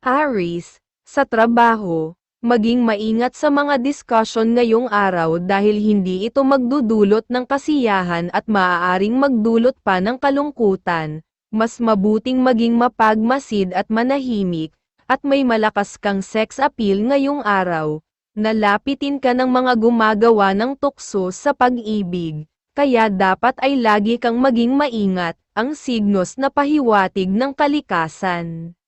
Aris, sa trabaho, maging maingat sa mga discussion ngayong araw dahil hindi ito magdudulot ng kasiyahan at maaaring magdulot pa ng kalungkutan. Mas mabuting maging mapagmasid at manahimik, at may malakas kang sex appeal ngayong araw. Nalapitin ka ng mga gumagawa ng tukso sa pag-ibig, kaya dapat ay lagi kang maging maingat, ang signos na pahiwatig ng kalikasan.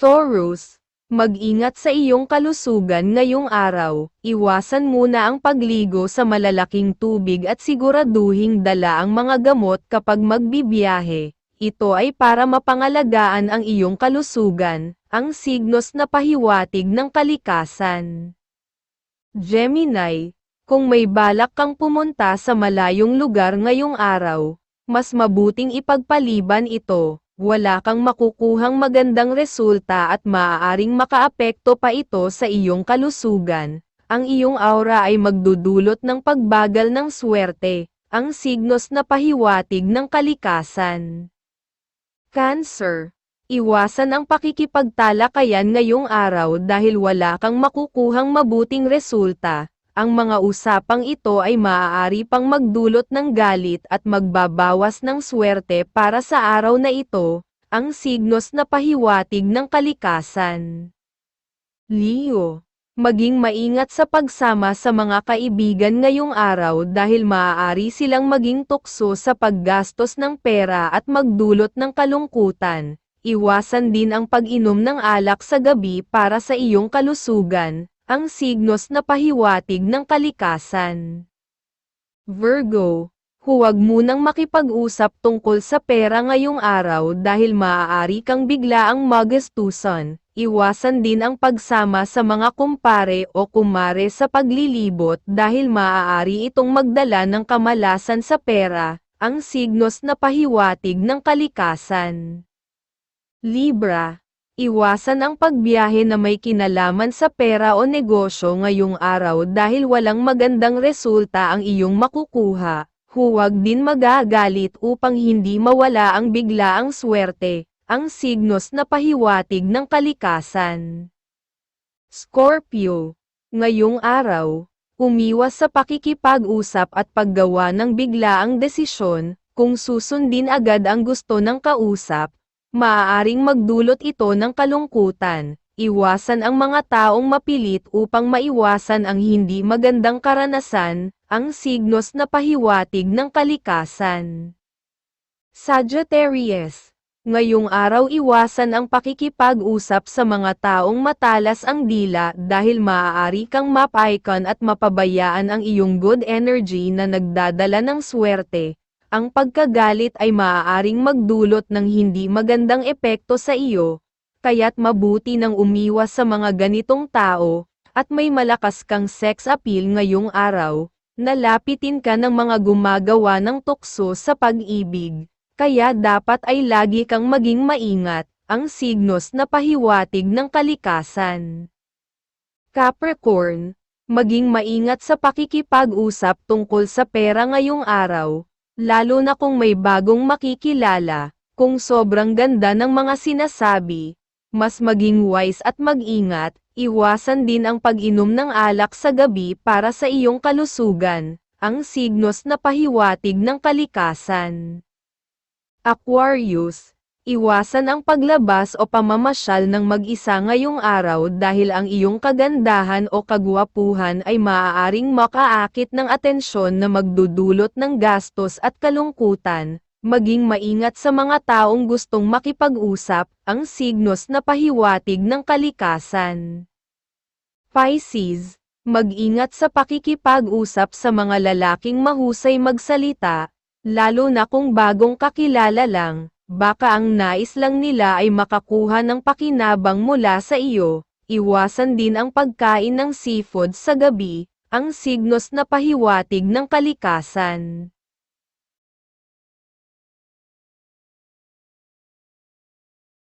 Taurus, Mag-ingat sa iyong kalusugan ngayong araw, iwasan muna ang pagligo sa malalaking tubig at siguraduhing dala ang mga gamot kapag magbibiyahe. Ito ay para mapangalagaan ang iyong kalusugan, ang signos na pahiwatig ng kalikasan. Gemini, kung may balak kang pumunta sa malayong lugar ngayong araw, mas mabuting ipagpaliban ito, wala kang makukuhang magandang resulta at maaaring makaapekto pa ito sa iyong kalusugan. Ang iyong aura ay magdudulot ng pagbagal ng swerte, ang signos na pahiwatig ng kalikasan. Cancer. Iwasan ang pakikipagtalakayan ngayong araw dahil wala kang makukuhang mabuting resulta. Ang mga usapang ito ay maaari pang magdulot ng galit at magbabawas ng swerte para sa araw na ito, ang signos na pahiwatig ng kalikasan. Leo, maging maingat sa pagsama sa mga kaibigan ngayong araw dahil maaari silang maging tukso sa paggastos ng pera at magdulot ng kalungkutan. Iwasan din ang pag-inom ng alak sa gabi para sa iyong kalusugan, ang signos na pahiwatig ng kalikasan. Virgo, huwag munang makipag-usap tungkol sa pera ngayong araw dahil maaari kang biglaang magastusan. Iwasan din ang pagsama sa mga kumpare o kumare sa paglilibot dahil maaari itong magdala ng kamalasan sa pera, ang signos na pahiwatig ng kalikasan. Libra, Iwasan ang pagbiyahe na may kinalaman sa pera o negosyo ngayong araw dahil walang magandang resulta ang iyong makukuha. Huwag din magagalit upang hindi mawala ang biglaang swerte, ang signos na pahiwatig ng kalikasan. Scorpio, ngayong araw, umiwas sa pakikipag-usap at paggawa ng biglaang desisyon, kung susundin agad ang gusto ng kausap, maaaring magdulot ito ng kalungkutan. Iwasan ang mga taong mapilit upang maiwasan ang hindi magandang karanasan, ang signos na pahiwatig ng kalikasan. Sagittarius Ngayong araw iwasan ang pakikipag-usap sa mga taong matalas ang dila dahil maaari kang mapaikon at mapabayaan ang iyong good energy na nagdadala ng swerte, ang pagkagalit ay maaaring magdulot ng hindi magandang epekto sa iyo, kaya't mabuti nang umiwas sa mga ganitong tao, at may malakas kang sex appeal ngayong araw, nalapitin ka ng mga gumagawa ng tukso sa pag-ibig, kaya dapat ay lagi kang maging maingat, ang signos na pahiwatig ng kalikasan. Capricorn, maging maingat sa pakikipag-usap tungkol sa pera ngayong araw, lalo na kung may bagong makikilala, kung sobrang ganda ng mga sinasabi, mas maging wise at mag-ingat, iwasan din ang pag-inom ng alak sa gabi para sa iyong kalusugan, ang signos na pahiwatig ng kalikasan. Aquarius, Iwasan ang paglabas o pamamasyal ng mag-isa ngayong araw dahil ang iyong kagandahan o kagwapuhan ay maaaring makaakit ng atensyon na magdudulot ng gastos at kalungkutan. Maging maingat sa mga taong gustong makipag-usap, ang signos na pahiwatig ng kalikasan. Pisces, mag-ingat sa pakikipag-usap sa mga lalaking mahusay magsalita, lalo na kung bagong kakilala lang, Baka ang nais lang nila ay makakuha ng pakinabang mula sa iyo, iwasan din ang pagkain ng seafood sa gabi, ang signos na pahiwatig ng kalikasan.